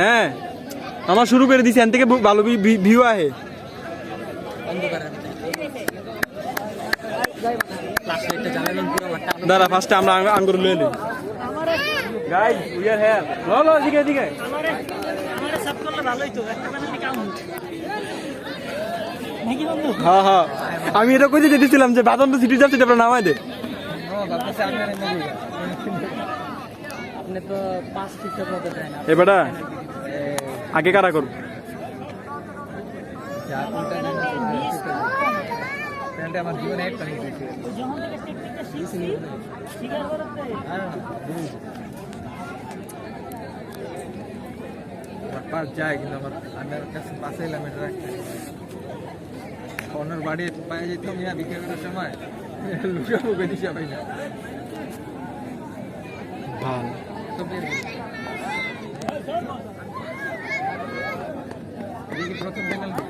হ্যাঁ আমার শুরু করে দিছি এন থেকে ভালো ভিউ আহে। দাঁড়া ফার্স্টে আমরা আঙ্গুর লয়ে নিই গাইজ উই আর ল ল হ্যাঁ হ্যাঁ। আমি এটা কইতে যেতেছিলাম যে বাদন তো সিটি যাচ্ছে, এটা নামাই দে। আপনি তো পাঁচ ফিটের মতো দেয় না এবারটা আগে কারা করব। আমার জীবনে একটা যায় কিন্তু আমার আমার কাছে পাঁচ এলাম এটা রাখতে অন্যর বাড়ি পায়ে যেতাম ইয়া বিক্রি করার সময়। লুকা মুখে দিশা পাই না। ভালো। প্রথম পেনাল্টি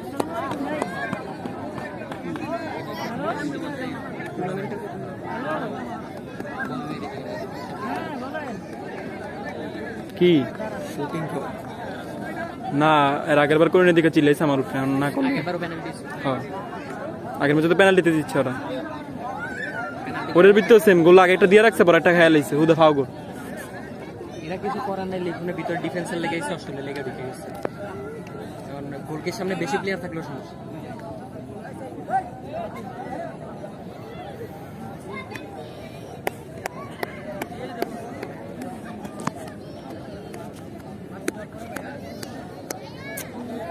কি? শুটিং না এর আগের বার করে দিকে চিল্লাইছে আমার উপরে না করলে? হ্যাঁ। আগের মধ্যে তো পেনাল্টিতে দিচ্ছে ওরা। ওরের ভিতরেও সেম গোল আগে একটা দিয়ে রাখছে পর একটা খেয়াল হুদা ফাও গোল। এরা কিছু করার নাই লিখুনের ভিতর ডিফেন্সের লেগে এসে অস্ট্রেলিয়া লেগে ঢুকে গেছে। কারণ গোলকের সামনে বেশি প্লেয়ার থাকলেও সমস্যা।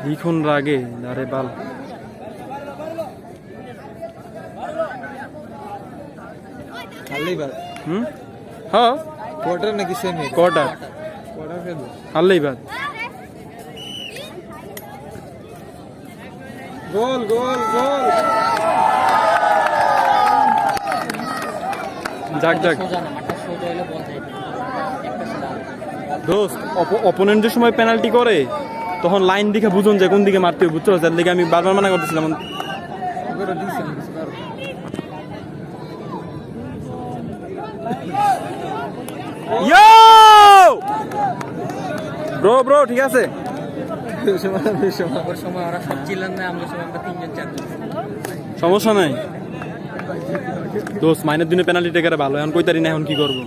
লিখন রাগে আরে বাল। হুম? হ্যাঁ। কোয়ার্টার নাকি সেমি কোয়ার্টার ফেলব বাদ। গোল গোল গোল। যাক যাক। দোস্ত অপোনেন্ট যে সময় পেনাল্টি করে তখন লাইন দিকে বুঝুন যে কোন দিকে মারতে হবে বুঝছ তার দিকে আমি বারবার মানা করতেছিলাম ওগুলো দিছে আমি কিছু পারব না। ইয়ো ব্রো ব্রো ঠিক আছে। সমস্যা নাই। দোস্ত মাইনের দিনে পেনাল্টি টেকারে ভালো। এখন কইতারি না এখন কি করব?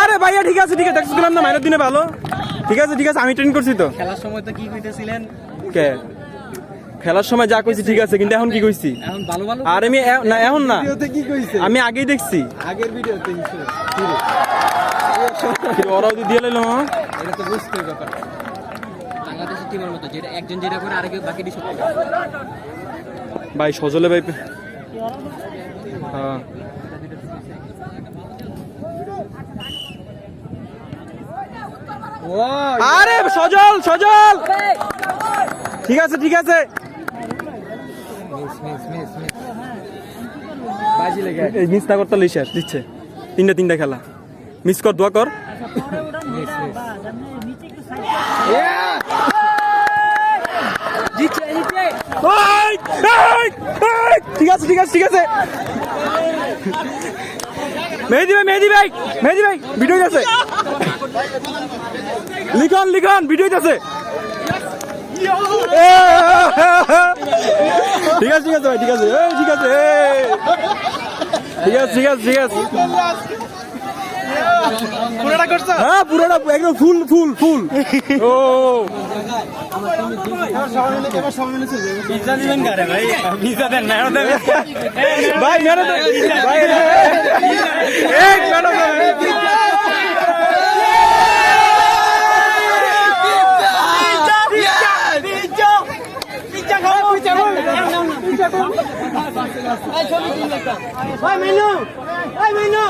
আরে ভাইয়া ঠিক আছে ঠিক আছে দেখছিলাম না মাইনের দিনে ভালো। ঠিক আছে ঠিক আছে আমি ট্রেন করছি তো। খেলার সময় তো কি কইতেছিলেন? কে? খেলার সময় যা কইছি ঠিক আছে কিন্তু এখন কি কইছি? এখন ভালো ভালো আর আমি না এখন না। ভিডিওতে কি কইছে? আমি আগেই দেখছি। আগের ভিডিওতে ওরাও দিয়ে লাইলো হ্যাঁ? এটা তো বুঝতে হবে ব্যাপারটা বাংলাদেশের টিমের মতো যেটা একজন যেটা করে আরেকে বাকিটি সব করে। ভাই সজলে ভাই হ্যাঁ। আরে সজল সজল! ঠিক আছে ঠিক আছে মিস মিস মিস মিস বাজি লেগে এই করতে শেষ দিচ্ছে। তিনটা তিনটা খেলা। মিস কর দোয়া কর। ওই, ঠিক আছে ঠিক আছে ঠিক আছে। মেহেদি ভাই মেহেদি ভাই মেহেদি ভাই ভিডিও আছে লিখন লিখন ভিডিও আছে ঠিক আছে ঠিক আছে ভাই ঠিক আছে। এই, ঠিক আছে ঠিক আছে ঠিক আছে ঠিক আছে। হ্যাঁ পুরোটা একদম ফুল ফুল ফুল ও। ভাই? ভাই ভাই মেনু ভাই মেনু